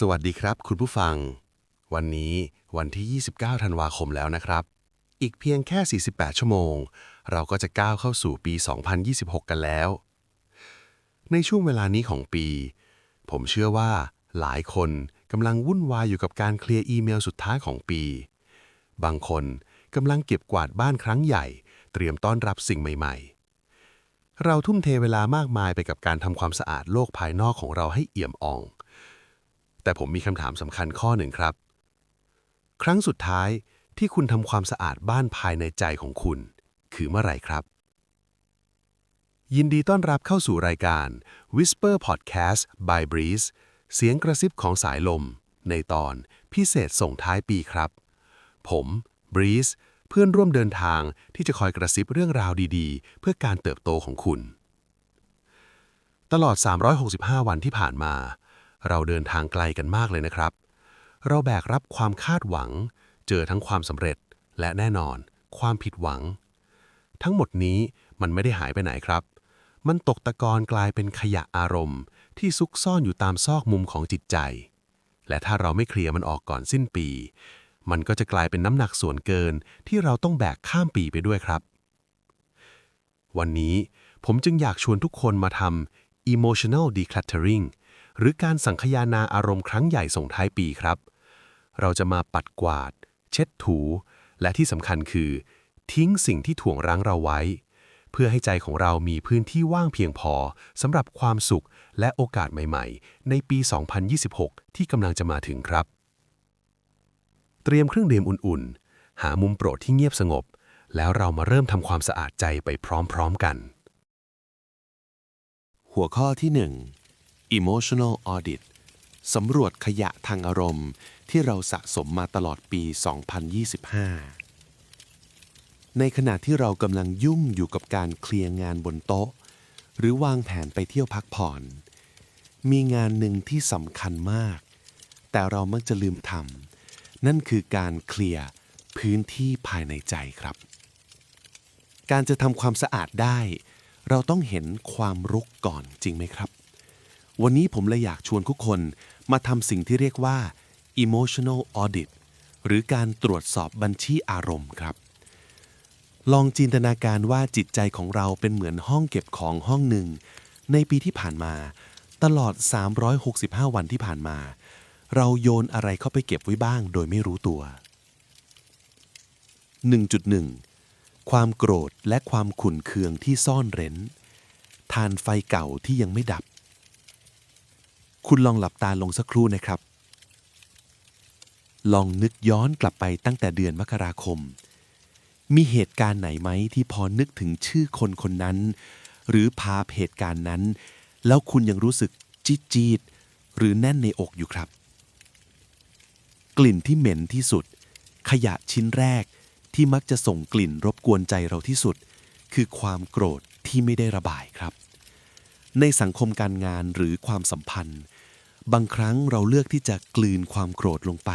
สวัสดีครับ คุณผู้ฟัง วันนี้วันที่ 29 ธันวาคมแล้วนะครับ อีกเพียงแค่ 48 ชั่วโมง เราก็จะก้าวเข้าสู่ปี 2026 กันแล้ว ในช่วงเวลานี้ของปี ผมเชื่อว่าหลายคนกำลังวุ่นวายอยู่กับการเคลียร์อีเมลสุดท้ายของปี บางคนกำลังเก็บกวาดบ้านครั้งใหญ่ เตรียมต้อนรับสิ่งใหม่ ๆ เราทุ่มเทเวลามากมายไปกับการทำความสะอาดโลกภายนอกของเราให้เอี่ยมอ่อง แต่ผมมีคำถามสำคัญข้อหนึ่งครับ ครั้งสุดท้ายที่คุณทำความสะอาดบ้านภายในใจของคุณ คือเมื่อไหร่ครับ ยินดีต้อนรับเข้าสู่รายการ Whisper Podcast by Breeze เสียงกระซิบของสายลม ในตอนพิเศษส่งท้ายปีครับ ผม Breeze เพื่อนร่วมเดินทางที่จะคอยกระซิบเรื่องราวดีๆ เพื่อการเติบโตของคุณ ตลอด 365 วันที่ผ่านมา เราเดินทางไกลกันมากเลยนะครับ เราแบกรับความคาดหวัง เจอทั้งความสำเร็จ และแน่นอน ความผิดหวัง ทั้งหมดนี้มันไม่ได้หายไปไหนครับ มันตกตะกอนกลายเป็นขยะอารมณ์ ที่ซุกซ่อนอยู่ตามซอกมุมของจิตใจ และถ้าเราไม่เคลียร์มันออกก่อนสิ้นปี มันก็จะกลายเป็นน้ำหนักส่วนเกินที่เราต้องแบกข้ามปีไปด้วยครับ วันนี้ผมจึงอยากชวนทุกคนมาทำ emotional decluttering หรือการสังคายนาอารมณ์ครั้งใหญ่ส่งท้ายปีครับ เราจะมาปัดกวาด เช็ดถู และที่สำคัญคือ ทิ้งสิ่งที่ถ่วงรั้งเราไว้ เพื่อให้ใจของเรามีพื้นที่ว่างเพียงพอสำหรับความสุขและโอกาสใหม่ ๆ ในปี 2026 ที่กำลังจะมาถึงครับ เตรียมเครื่องดื่มอุ่นๆ หามุมโปรดที่เงียบสงบ แล้วเรามาเริ่มทำความสะอาดใจไปพร้อม ๆ กันหัวข้อที่ 1 emotional audit สำรวจขยะทางอารมณ์ ที่เราสะสมมาตลอดปี 2025 ในขณะที่เรากำลังยุ่งอยู่กับการเคลียร์งานบนโต๊ะ หรือวางแผนไปเที่ยวพักผ่อน มีงานหนึ่งที่สำคัญมาก แต่เรามักจะลืมทำนั่นคือการเคลียร์พื้นที่ภายในใจครับ การจะทำความสะอาดได้ เราต้องเห็นความรุกก่อนจริงไหมครับ วันนี้ผมเลยอยากชวนทุกคนมาทำสิ่งที่เรียกว่า emotional audit หรือการตรวจสอบบัญชีอารมณ์ครับ ลองจินตนาการว่าจิตใจของเราเป็นเหมือนห้องเก็บของห้องหนึ่ง ในปีที่ผ่านมา ตลอด 365 วันที่ผ่านมา เราโยนอะไรเข้าไปเก็บไว้บ้างโดยไม่รู้ตัว 1.1 ความโกรธและความขุ่นเคืองที่ซ่อนเร้น ทานไฟเก่าที่ยังไม่ดับ คุณลองหลับตาลงสักครู่นะครับ ลองนึกย้อนกลับไปตั้งแต่เดือนมกราคม มีเหตุการณ์ไหนไหมที่พอนึกถึงชื่อคนคนนั้น หรือภาพเหตุการณ์นั้น แล้วคุณยังรู้สึกจี๊ดจีดหรือแน่นในอกอยู่ครับ กลิ่นที่เหม็นที่สุด ขยะชิ้นแรกที่มักจะส่งกลิ่นรบกวนใจเราที่สุด คือความโกรธที่ไม่ได้ระบายครับ ในสังคมการงานหรือความสัมพันธ์ บางครั้งเราเลือกที่จะกลืนความโกรธลงไป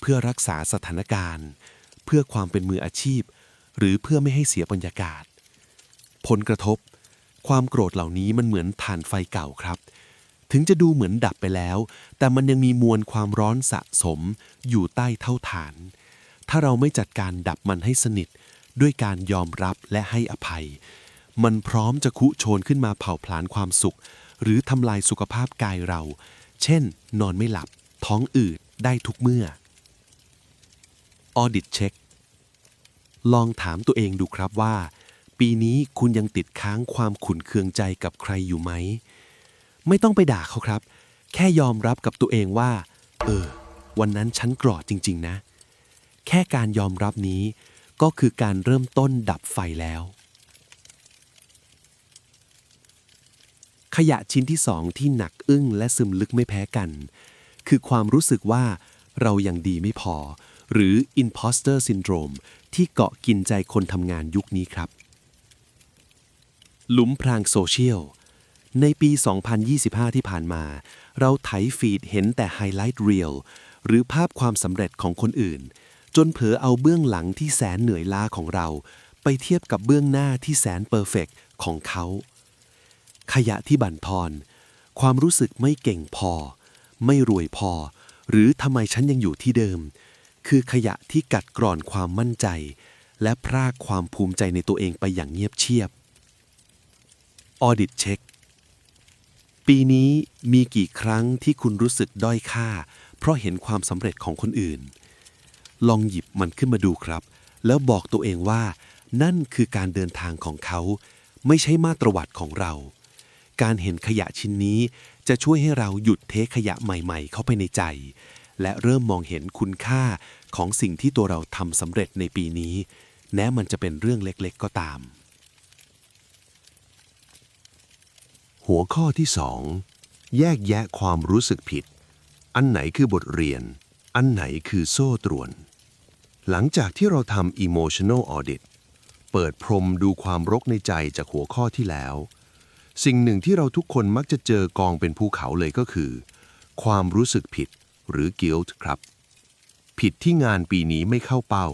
เพื่อรักษาสถานการณ์ เพื่อความเป็นมืออาชีพ หรือเพื่อไม่ให้เสียบรรยากาศ ผลกระทบ ความโกรธเหล่านี้มันเหมือนถ่านไฟเก่าครับ ถึงจะดูเหมือนดับไปแล้ว แต่มันยังมีมวลความร้อนสะสม อยู่ใต้เท่าฐาน ถ้าเราไม่จัดการดับมันให้สนิท ด้วยการยอมรับและให้อภัย มันพร้อมจะคุโชนขึ้นมาเผาผลาญความสุข หรือทำลายสุขภาพกายเรา เช่น นอนไม่หลับ ท้องอืด ได้ทุกเมื่อ Audit Check ลองถามตัวเองดูครับว่า ปีนี้คุณยังติดค้างความขุนเคืองใจกับใครอยู่ไหม ไม่ต้องไปด่าเขาครับ แค่ยอมรับกับตัวเองว่า เออ วันนั้นฉันกรอดจริง ๆ นะ แค่การยอมรับนี้ก็คือการเริ่มต้นดับไฟแล้ว ขยะชิ้นที่สองที่หนักอึ้งและซึมลึกไม่แพ้กัน คือความรู้สึกว่าเรายังดีไม่พอ หรือ imposter syndrome ที่เกาะกินใจคนทำงานยุคนี้ครับ หลุมพรางโซเชียล ในปี 2025 ที่ผ่านมา เราไถฟีดเห็นแต่ไฮไลท์เรียลหรือภาพความสำเร็จของคนอื่น จนเผลอเอาเบื้องหลังที่แสนเหนื่อยล้าของเรา ไปเทียบกับเบื้องหน้าที่แสนเพอร์เฟกของเขา ขยะที่บั่นทอน ความรู้สึกไม่เก่งพอ ไม่รวยพอ หรือทำไมฉันยังอยู่ที่เดิม คือขยะที่กัดกร่อนความมั่นใจ และพรากความภูมิใจในตัวเองไปอย่างเงียบเชียบออดิตเช็คปีนี้มีกี่ครั้งที่คุณรู้สึกด้อยค่า เพราะเห็นความสำเร็จของคนอื่น ลองหยิบมันขึ้นมาดูครับ แล้วบอกตัวเองว่า นั่นคือการเดินทางของเขา ไม่ใช่มาตรวัดของเรา การเห็นขยะชิ้นนี้ จะช่วยให้เราหยุดเทขยะใหม่ ๆ เข้าไปในใจ และเริ่มมองเห็นคุณค่าของสิ่งที่ตัวเราทำสำเร็จในปีนี้ แม้มันจะเป็นเรื่องเล็กๆก็ตาม หัวข้อที่2แยกแยะความรู้สึกผิด อันไหนคือบทเรียน อันไหนคือโซ่ตรวน หลังจากที่เราทำ emotional audit เปิดพรมดูความรกในใจจากหัวข้อที่แล้ว สิ่งหนึ่งที่เราทุกคนมักจะเจอกองเป็นภูเขาเลยก็คือ ความรู้สึกผิดหรือ guilt ครับ ผิดที่งานปีนี้ไม่เข้าเป้า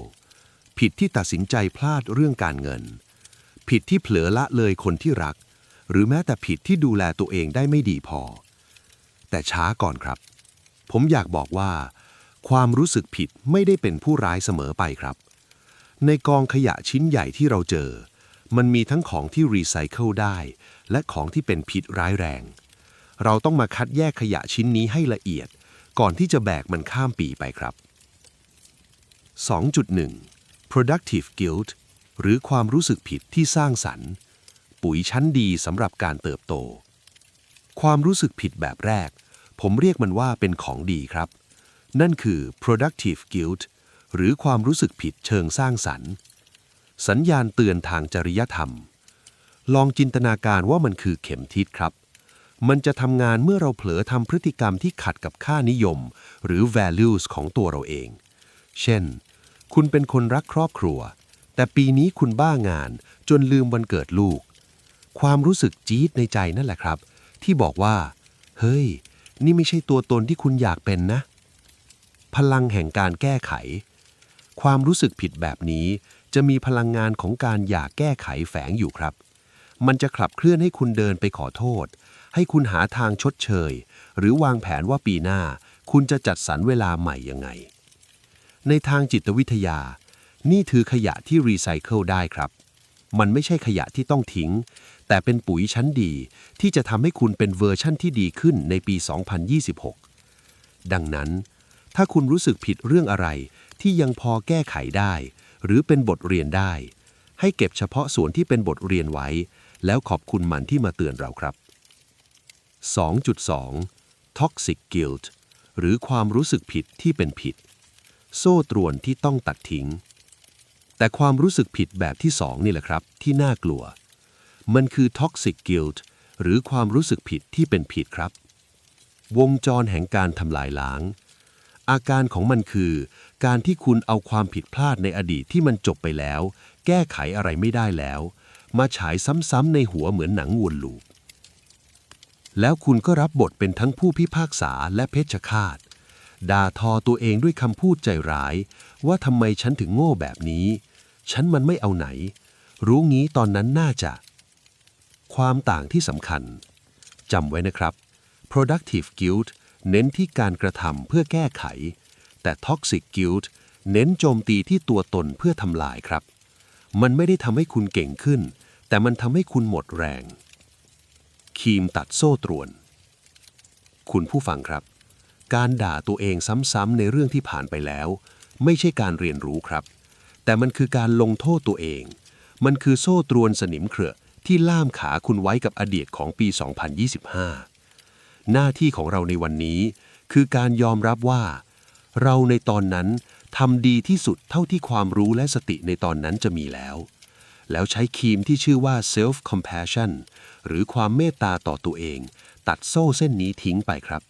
ผิดที่ตัดสินใจพลาดเรื่องการเงิน ผิดที่เผลอละเลยคนที่รัก หรือแม้แต่ผิดที่ดูแลตัวเองได้ไม่ดีพอ แต่ช้าก่อนครับ ผมอยากบอกว่า ความรู้สึกผิดไม่ได้เป็นผู้ร้ายเสมอไปครับ ในกองขยะชิ้นใหญ่ที่เราเจอ มันมีทั้งของที่รีไซเคิลได้ และของที่เป็นพิษร้ายแรง เราต้องมาคัดแยกขยะชิ้นนี้ให้ละเอียด ก่อนที่จะแบกมันข้ามปีไปครับ 2.1 productive guilt หรือความรู้สึกผิดที่สร้างสรรค์ ปุ๋ยชั้นดีสำหรับการเติบโต ความรู้สึกผิดแบบแรก ผมเรียกมันว่าเป็นของดีครับ นั่นคือ productive guilt หรือความรู้สึกผิดเชิงสร้างสรรค์ สัญญาณเตือนทางจริยธรรม ลองจินตนาการว่ามันคือเข็มทิศครับ มันจะทำงานเมื่อเราเผลอทำพฤติกรรมที่ขัดกับค่านิยม หรือ values ของตัวเราเอง เช่น คุณเป็นคนรักครอบครัว แต่ปีนี้คุณบ้างานจนลืมวันเกิดลูก ความรู้สึกจี๊ดในใจนั่นแหละครับ ที่บอกว่า เฮ้ย นี่ไม่ใช่ตัวตนที่คุณอยากเป็นนะ พลังแห่งการแก้ไข ความรู้สึกผิดแบบนี้จะมีพลังงานของการอยากแก้ไขแฝงอยู่ครับ มันจะขับเคลื่อนให้คุณเดินไปขอโทษ ให้คุณหาทางชดเชย หรือวางแผนว่าปีหน้า คุณจะจัดสรรเวลาใหม่ยังไง ในทางจิตวิทยา นี่ถือขยะที่รีไซเคิลได้ครับ มันไม่ใช่ขยะที่ต้องทิ้ง แต่เป็นปุ๋ยชั้นดีที่จะทำให้คุณเป็นเวอร์ชั่นที่ดีขึ้นในปี 2026 ดังนั้น ถ้าคุณรู้สึกผิดเรื่องอะไรที่ยังพอแก้ไขได้ หรือเป็นบทเรียนได้ให้เก็บเฉพาะส่วนที่เป็นบทเรียนไว้ แล้วขอบคุณมันที่มาเตือนเราครับ 2.2 Toxic Guilt หรือความรู้สึกผิดที่เป็นผิด โซ่ตรวนที่ต้องตัดทิ้ง แต่ความรู้สึกผิดแบบที่สองนี่แหละครับ ที่น่ากลัว มันคือ toxic guilt หรือความรู้สึกผิดที่เป็นผิดครับ วงจรแห่งการทำลายล้าง อาการของมันคือการที่คุณเอาความผิดพลาดในอดีตที่มันจบไปแล้ว แก้ไขอะไรไม่ได้แล้ว มาฉายซ้ำๆในหัวเหมือนหนังวนลูป แล้วคุณก็รับบทเป็นทั้งผู้พิพากษาและเพชฌฆาต ด่าทอตัวเองด้วยคำพูดใจร้าย ว่าทำไมฉันถึงโง่แบบนี้ ฉันมันไม่เอาไหน รู้งี้ตอนนั้นน่าจะ ความต่างที่สำคัญจำไว้นะครับ productive guilt เน้นที่การกระทำเพื่อแก้ไข แต่ toxic guilt เน้นโจมตีที่ตัวตนเพื่อทำลายครับ มันไม่ได้ทำให้คุณเก่งขึ้น แต่มันทำให้คุณหมดแรง คีมตัดโซ่ตรวน คุณผู้ฟังครับ การด่าตัวเองซ้ำๆในเรื่องที่ผ่านไปแล้ว ไม่ใช่การเรียนรู้ครับ แต่มันคือการลงโทษตัวเอง มันคือโซ่ตรวนสนิมเครือที่ล่ามขาคุณไว้กับอดีตของปี 2025 หน้าที่ของเราในวันนี้ คือการยอมรับว่า เราในตอนนั้น ทำดีที่สุดเท่าที่ความรู้และสติในตอนนั้นจะมีแล้ว แล้วใช้ครีมที่ชื่อว่า self compassion หรือความเมตตาต่อตัวเอง ตัดโซ่เส้นนี้ทิ้งไปครับ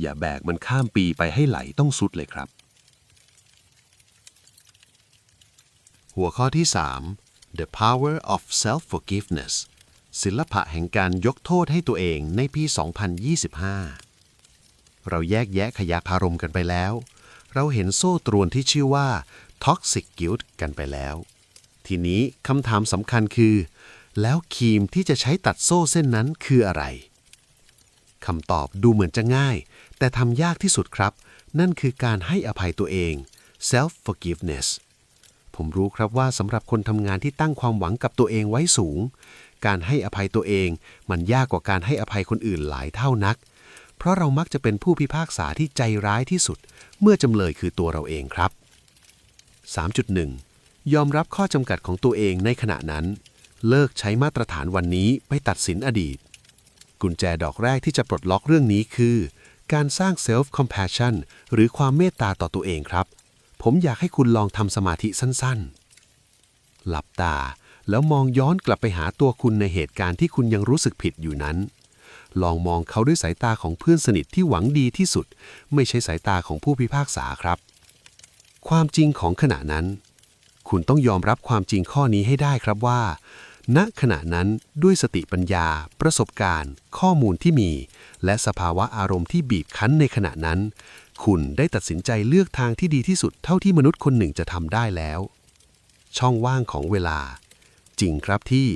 อย่าแบกมันข้ามปีไปให้ไหลต้องสุดเลยครับ หัวข้อที่ 3 The Power of Self-Forgiveness ศิลปะแห่งการยกโทษให้ตัวเองในปี 2025 เราแยกแยะขยะคารมกันไปแล้ว เราเห็นโซ่ตรวนที่ชื่อว่า Toxic Guilt กันไปแล้ว ทีนี้คำถามสำคัญคือ แล้วครีมที่จะใช้ตัดโซ่เส้นนั้นคืออะไรคำตอบดูเหมือนจะง่าย แต่ทำยากที่สุดครับ นั่นคือการให้อภัยตัวเอง self forgiveness ผมรู้ครับว่าสำหรับคนทำงานที่ตั้งความหวังกับตัวเองไว้สูง การให้อภัยตัวเอง มันยากกว่าการให้อภัยคนอื่นหลายเท่านัก เพราะเรามักจะเป็นผู้พิพากษาที่ใจร้ายที่สุด เมื่อจำเลยคือตัวเราเองครับ 3.1 ยอมรับข้อจำกัดของตัวเองในขณะนั้น เลิกใช้มาตรฐานวันนี้ไปตัดสินอดีต กุญแจดอกแรกที่จะปลดล็อกเรื่องนี้คือ การสร้าง self compassion หรือความเมตตาต่อตัวเองครับ ผมอยากให้คุณลองทำสมาธิสั้นๆ หลับตาแล้วมองย้อนกลับไปหาตัวคุณในเหตุการณ์ที่คุณยังรู้สึกผิดอยู่นั้น ลองมองเขาด้วยสายตาของเพื่อนสนิทที่หวังดีที่สุด ไม่ใช่สายตาของผู้พิพากษาครับ ความจริงของขณะนั้น คุณต้องยอมรับความจริงข้อนี้ให้ได้ครับว่า ณขณะนั้นด้วยสติปัญญา ประสบการณ์ ข้อมูลที่มี และสภาวะอารมณ์ที่บีบคั้นในขณะนั้น คุณได้ตัดสินใจเลือกทางที่ดีที่สุดเท่าที่มนุษย์คนหนึ่งจะทำได้แล้ว ช่องว่างของเวลาจริงครับที่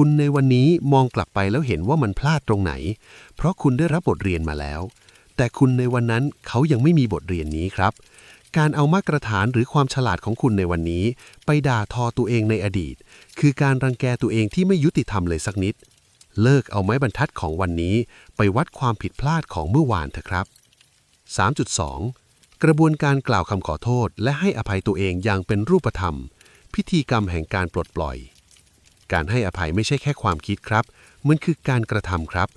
คุณในวันนี้มองกลับไปแล้วเห็นว่ามันพลาดตรงไหน เพราะคุณได้รับบทเรียนมาแล้ว แต่คุณในวันนั้นเขายังไม่มีบทเรียนนี้ครับ การเอามาตรฐานหรือความฉลาดของคุณในวันนี้ ไปด่าทอตัวเองในอดีต คือการรังแกตัวเองที่ไม่ยุติธรรมเลยสักนิด เลิกเอาไม้บรรทัดของวันนี้ ไปวัดความผิดพลาดของเมื่อวานเถอะครับ 3.2 กระบวนการกล่าวคำขอโทษ และให้อภัยตัวเองอย่างเป็นรูปธรรม พิธีกรรมแห่งการปลดปล่อย การให้อภัยไม่ใช่แค่ความคิดครับ มันคือการกระทำครับ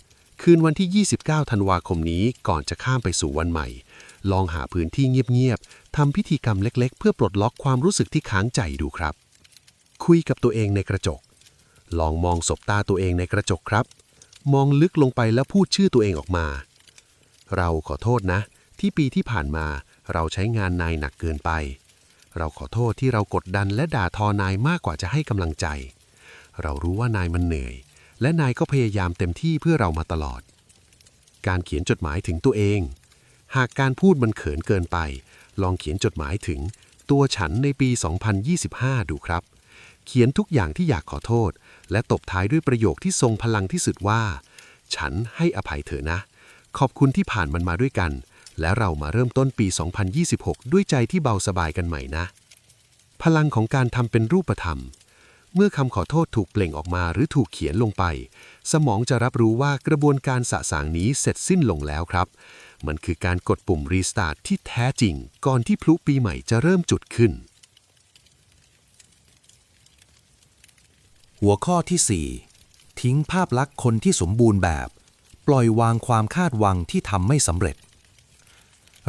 คืนวันที่ 29 ธันวาคมนี้ก่อนจะข้ามไปสู่วันใหม่ ลองหาพื้นที่เงียบๆทำพิธีกรรมเล็กๆ เพื่อปลดล็อกความรู้สึกที่ค้างใจดูครับ คุยกับตัวเองในกระจก ลองมองสบตาตัวเองในกระจกครับ มองลึกลงไปแล้วพูดชื่อตัวเองออกมา เราขอโทษนะ ที่ปีที่ผ่านมาเราใช้งานนายหนักเกินไป เราขอโทษที่เรากดดันและด่าทอนายมากกว่าจะให้กำลังใจ เรารู้ว่านายมันเหนื่อย และนายก็พยายามเต็มที่เพื่อเรามาตลอด การเขียนจดหมายถึงตัวเอง หากการพูดมันเขินเกินไป ลองเขียนจดหมายถึงตัวฉันในปี 2025 ดูครับ เขียนทุกอย่างที่อยากขอโทษ และตบท้ายด้วยประโยคที่ทรงพลังที่สุดว่า ฉันให้อภัยเธอนะ ขอบคุณที่ผ่านมันมาด้วยกัน และเรามาเริ่มต้นปี 2026 ด้วยใจที่เบาสบายกันใหม่นะ พลังของการทำเป็นรูปธรรม เมื่อคำขอโทษถูกเปล่งออกมาหรือถูกเขียนลงไป สมองจะรับรู้ว่ากระบวนการสะสางนี้เสร็จสิ้นลงแล้วครับ มันคือการกดปุ่มรีสตาร์ทที่แท้จริง ก่อนที่พลุปีใหม่จะเริ่มจุดขึ้น หัวข้อที่ 4 ทิ้งภาพลักษณ์คนที่สมบูรณ์แบบ ปล่อยวางความคาดหวังที่ทำไม่สำเร็จ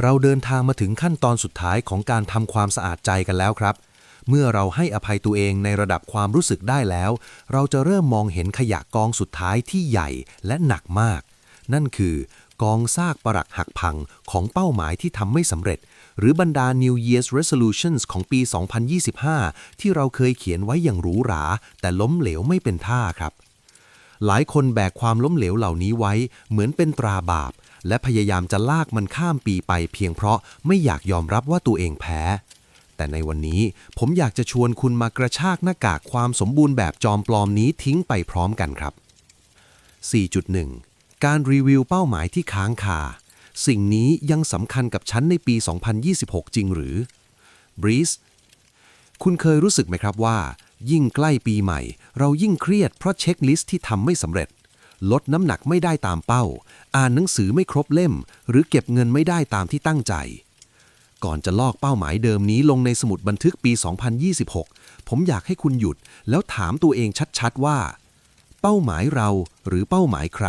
เราเดินทางมาถึงขั้นตอนสุดท้ายของการทำความสะอาดใจกันแล้วครับ เมื่อเราให้อภัยตัวเองในระดับความรู้สึกได้แล้ว เราจะเริ่มมองเห็นขยะกองสุดท้ายที่ใหญ่และหนักมาก นั่นคือกองซากปรักหักพังของเป้าหมายที่ทำไม่สำเร็จ หรือบรรดา New Year's Resolutions ของปี 2025 ที่เราเคยเขียนไว้อย่างหรูหรา แต่ล้มเหลวไม่เป็นท่าครับ หลายคนแบกความล้มเหลวเหล่านี้ไว้ เหมือนเป็นตราบาป และพยายามจะลากมันข้ามปีไปเพียงเพราะไม่อยากยอมรับว่าตัวเองแพ้ แต่ในวันนี้ผมอยากจะชวนคุณมากระชากหน้ากากความสมบูรณ์แบบจอมปลอมนี้ทิ้งไปพร้อมกันครับ 4.1 การรีวิวเป้าหมายที่ค้างคา สิ่งนี้ยังสำคัญกับฉันในปี 2026 จริงหรือ Breeze คุณเคยรู้สึกไหมครับว่า ยิ่งใกล้ปีใหม่ เรายิ่งเครียดเพราะเช็คลิสต์ที่ทำไม่สำเร็จ ลดน้ำหนักไม่ได้ตามเป้า อ่านหนังสือไม่ครบเล่ม หรือเก็บเงินไม่ได้ตามที่ตั้งใจ ก่อนจะลอกเป้าหมายเดิมนี้ลงในสมุดบันทึกปี 2026 ผมอยากให้คุณหยุดแล้วถามตัวเองชัดๆว่า เป้าหมายเราหรือเป้าหมายใคร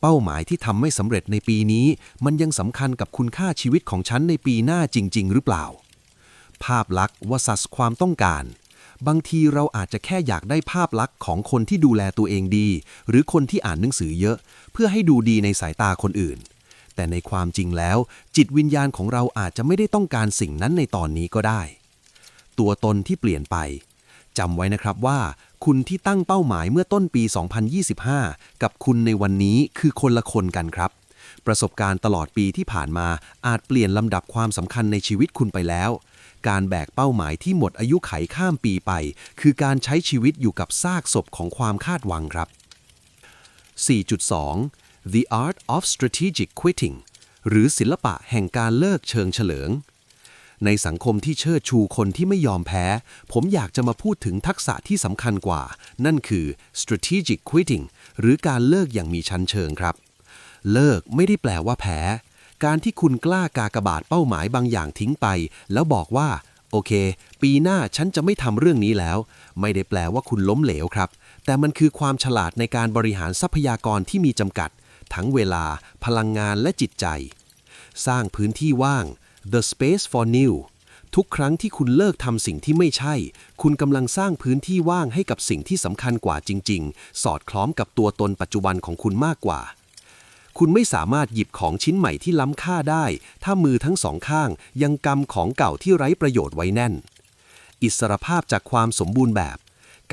เป้าหมายที่ทำไม่สำเร็จในปีนี้ มันยังสำคัญกับคุณค่าชีวิตของฉันในปีหน้าจริง ๆ หรือเปล่า ภาพลักษณ์วสัสความต้องการ บางทีเราอาจจะแค่อยากได้ภาพลักษณ์ของคนที่ดูแลตัวเองดี หรือคนที่อ่านหนังสือเยอะ เพื่อให้ดูดีในสายตาคนอื่น แต่ในความจริงแล้ว จิตวิญญาณของเราอาจจะไม่ได้ต้องการสิ่งนั้นในตอนนี้ก็ได้ ตัวตนที่เปลี่ยนไปจำไว้นะครับว่า คุณที่ตั้งเป้าหมายเมื่อต้นปี 2025 กับคุณในวันนี้คือคนละคนกันครับ ประสบการณ์ตลอดปีที่ผ่านมาอาจเปลี่ยนลำดับความสำคัญในชีวิตคุณไปแล้ว การแบกเป้าหมายที่หมดอายุไขข้ามปีไป คือการใช้ชีวิตอยู่กับซากศพของความคาดหวังครับ 4.2 The Art of Strategic Quitting หรือศิลปะแห่งการเลิกเชิงเฉลิง ในสังคมที่เชิดชูคนที่ไม่ยอมแพ้ ผมอยากจะมาพูดถึงทักษะที่สำคัญกว่า นั่นคือ strategic quitting หรือการเลิกอย่างมีชั้นเชิงครับ เลิกไม่ได้แปลว่าแพ้ การที่คุณกล้ากากบาทเป้าหมายบางอย่างทิ้งไป แล้วบอกว่า โอเค ปีหน้าฉันจะไม่ทำเรื่องนี้แล้ว ไม่ได้แปลว่าคุณล้มเหลวครับ แต่มันคือความฉลาดในการบริหารทรัพยากรที่มีจำกัด ทั้งเวลา พลังงานและจิตใจ สร้างพื้นที่ว่าง the space for new ทุกครั้งที่คุณเลิกทำสิ่งที่ไม่ใช่ คุณกำลังสร้างพื้นที่ว่างให้กับสิ่งที่สำคัญกว่าจริง ๆ สอดคล้องกับตัวตนปัจจุบันของคุณมากกว่า คุณไม่สามารถหยิบของชิ้นใหม่ที่ล้ำค่าได้ ถ้ามือทั้งสองข้างยังกำของเก่าที่ไร้ประโยชน์ไว้แน่น อิสรภาพจากความสมบูรณ์แบบ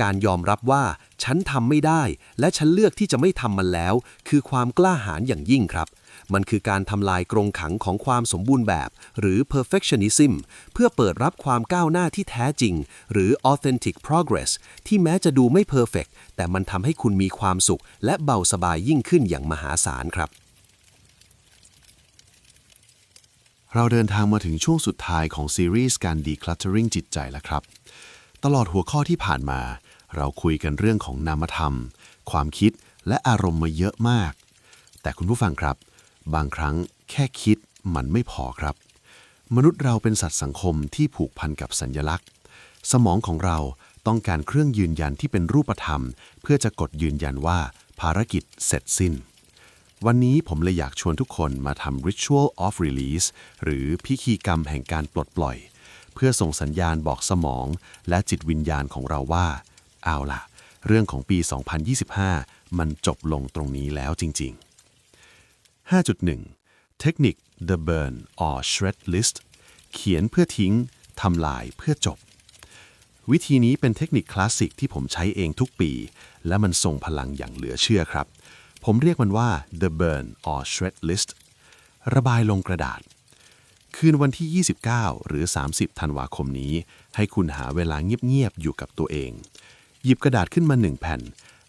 การยอมรับว่าฉันทำไม่ได้ และฉันเลือกที่จะไม่ทำมันแล้ว คือความกล้าหาญอย่างยิ่งครับ มันคือการทำลายกรงขังของความสมบูรณ์แบบ หรือ perfectionism เพื่อเปิดรับความก้าวหน้าที่แท้จริง หรือ authentic progress ที่แม้จะดูไม่ perfect แต่มันทำให้คุณมีความสุข และเบาสบายยิ่งขึ้นอย่างมหาศาลครับเราเดินทางมาถึงช่วงสุดท้ายของซีรีส์การ decluttering จิตใจแล้วครับ ตลอดหัวข้อที่ผ่านมา เราคุยกันเรื่องของนามธรรม ความคิดและอารมณ์มาเยอะมาก แต่คุณผู้ฟังครับ บางครั้งแค่คิดมันไม่พอครับ มนุษย์เราเป็นสัตว์สังคมที่ผูกพันกับสัญญลักษณ์ สมองของเราต้องการเครื่องยืนยันที่เป็นรูปธรรม เพื่อจะกดยืนยันว่าภารกิจเสร็จสิ้น วันนี้ผมเลยอยากชวนทุกคนมาทำ Ritual of Release หรือพิธีกรรมแห่งการปลดปล่อย เพื่อส่งสัญญาณบอกสมอง และจิตวิญญาณของเราว่า เอาล่ะ เรื่องของปี 2025 มันจบลงตรงนี้แล้วจริง ๆ 5.1 เทคนิค The Burn or Shred List เขียนเพื่อทิ้งทำลายเพื่อจบ วิธีนี้เป็นเทคนิคคลาสสิกที่ผมใช้เองทุกปี และมันส่งพลังอย่างเหลือเชื่อครับ ผมเรียกมันว่า the burn or shred list ระบายลงกระดาษ คืนวันที่ 29 หรือ 30 ธันวาคมนี้ ให้คุณหาเวลาเงียบๆอยู่กับตัวเอง หยิบกระดาษขึ้นมาหนึ่งแผ่น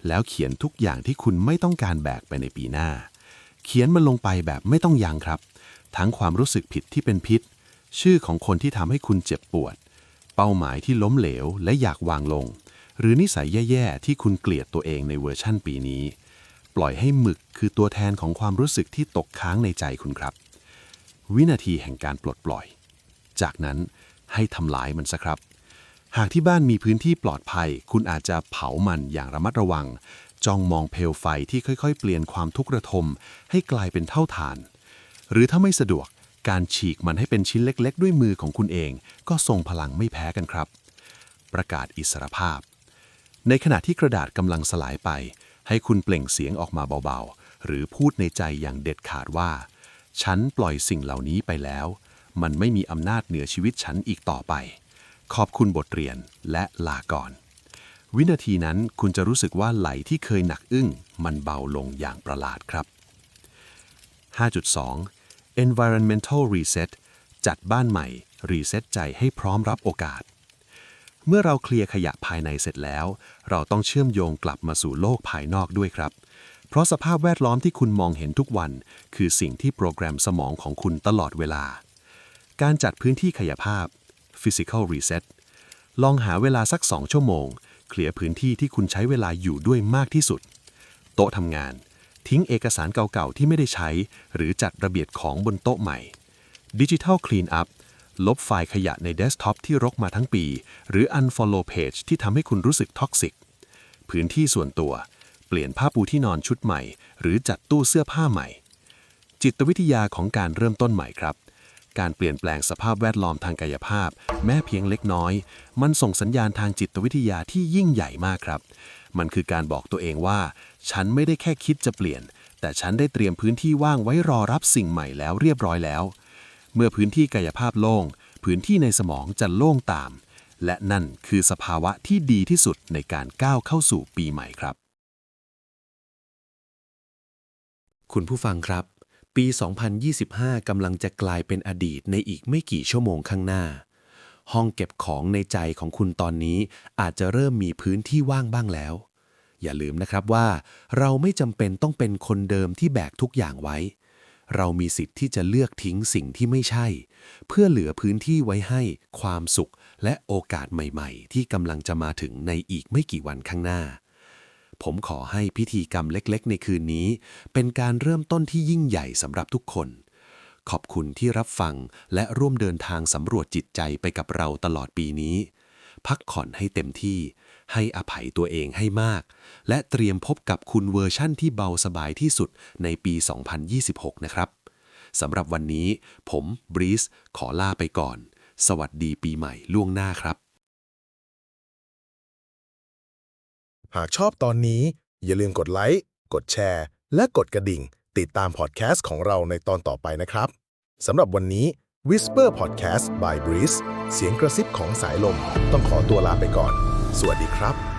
แล้วเขียนทุกอย่างที่คุณไม่ต้องการแบกไปในปีหน้า เขียนมันลงไปแบบไม่ต้องยั้งครับ ทั้งความรู้สึกผิดที่เป็นพิษ ชื่อของคนที่ทำให้คุณเจ็บปวด เป้าหมายที่ล้มเหลวและอยากวางลง หรือนิสัยแย่ๆที่คุณเกลียดตัวเองในเวอร์ชั่นปีนี้ ปล่อยให้หมึกคือตัวแทนของความรู้สึกที่ตกค้างในใจคุณครับ วินาทีแห่งการปลดปล่อย จากนั้นให้ทำลายมันซะครับ หากที่บ้านมีพื้นที่ปลอดภัย คุณอาจจะเผามันอย่างระมัดระวัง จ้องมองเปลวไฟที่ค่อยๆ เปลี่ยนความทุกข์ระทม ให้กลายเป็นเท่าฐาน หรือถ้าไม่สะดวกการฉีกมันให้เป็นชิ้นเล็กๆ ด้วยมือของคุณเอง ก็ทรงพลังไม่แพ้กันครับ ประกาศอิสรภาพ ในขณะที่กระดาษกำลังสลายไป ให้คุณเปล่งเสียงออกมาเบาๆ หรือพูดในใจอย่างเด็ดขาดว่า ฉันปล่อยสิ่งเหล่านี้ไปแล้ว มันไม่มีอำนาจเหนือชีวิตฉันอีกต่อไป ขอบคุณบทเรียนและลาก่อน วินาทีนั้นคุณจะรู้สึกว่าไหลที่เคยหนักอึ้ง มันเบาลงอย่างประหลาดครับ 5.2 environmental reset จัดบ้านใหม่ รีเซ็ตใจให้พร้อมรับโอกาส เมื่อเราเคลียร์ขยะภายในเสร็จแล้ว เราต้องเชื่อมโยงกลับมาสู่โลกภายนอกด้วยครับ เพราะสภาพแวดล้อมที่คุณมองเห็นทุกวัน คือสิ่งที่โปรแกรมสมองของคุณตลอดเวลา การจัดพื้นที่ขยะภาพ physical reset ลองหาเวลาสัก 2 ชั่วโมง เคลียร์พื้นที่ที่คุณใช้เวลาอยู่ด้วยมากที่สุด โต๊ะทำงาน ทิ้งเอกสารเก่าๆ ที่ไม่ได้ใช้ หรือจัดระเบียบของบนโต๊ะใหม่ดิจิทัลคลีนอัพลบไฟล์ขยะในเดสก์ท็อปที่รกมาทั้งปี หรือ unfollow page ที่ทำให้คุณรู้สึกท็อกซิก พื้นที่ส่วนตัว เปลี่ยนผ้าปูที่นอนชุดใหม่ หรือจัดตู้เสื้อผ้าใหม่ จิตวิทยาของการเริ่มต้นใหม่ครับ การเปลี่ยนแปลงสภาพแวดล้อมทางกายภาพ แม้เพียงเล็กน้อย มันส่งสัญญาณทางจิตวิทยาที่ยิ่งใหญ่มากครับ มันคือการบอกตัวเองว่า ฉันไม่ได้แค่คิดจะเปลี่ยน แต่ฉันได้เตรียมพื้นที่ว่างไว้รอรับสิ่งใหม่แล้วเรียบร้อยแล้ว เมื่อพื้นที่กายภาพโล่งพื้นที่ในสมองจะโล่งตาม และนั่นคือสภาวะที่ดีที่สุดในการก้าวเข้าสู่ปีใหม่ครับ คุณผู้ฟังครับ ปี 2025 กำลังจะกลายเป็นอดีตในอีกไม่กี่ชั่วโมงข้างหน้า ห้องเก็บของในใจของคุณตอนนี้อาจจะเริ่มมีพื้นที่ว่างบ้างแล้ว อย่าลืมนะครับว่า เราไม่จำเป็นต้องเป็นคนเดิมที่แบกทุกอย่างไว้ เรามีสิทธิ์ที่จะเลือกทิ้งสิ่งที่ไม่ใช่ เพื่อเหลือพื้นที่ไว้ให้ความสุขและโอกาสใหม่ ๆ ที่กำลังจะมาถึงในอีกไม่กี่วันข้างหน้า ผมขอให้พิธีกรรมเล็กๆ ในคืนนี้ เป็นการเริ่มต้นที่ยิ่งใหญ่สำหรับทุกคน ขอบคุณที่รับฟังและร่วมเดินทางสำรวจจิตใจไปกับเราตลอดปีนี้ พักผ่อนให้เต็มที่ ให้อภัยตัวเองให้มาก และเตรียมพบกับคุณเวอร์ชั่นที่เบาสบายที่สุดในปี 2026 นะครับสำหรับวันนี้ ผมบรีสขอลาไปก่อน สวัสดีปีใหม่ล่วงหน้าครับ หากชอบตอนนี้ อย่าลืมกดไลค์ กดแชร์ และกดกระดิ่ง ติดตามพอดแคสต์ของเราในตอนต่อไปนะครับสำหรับวันนี้ Whisper Podcast by Breeze เสียงกระซิบของสายลม ต้องขอตัวลาไปก่อน สวัสดีครับ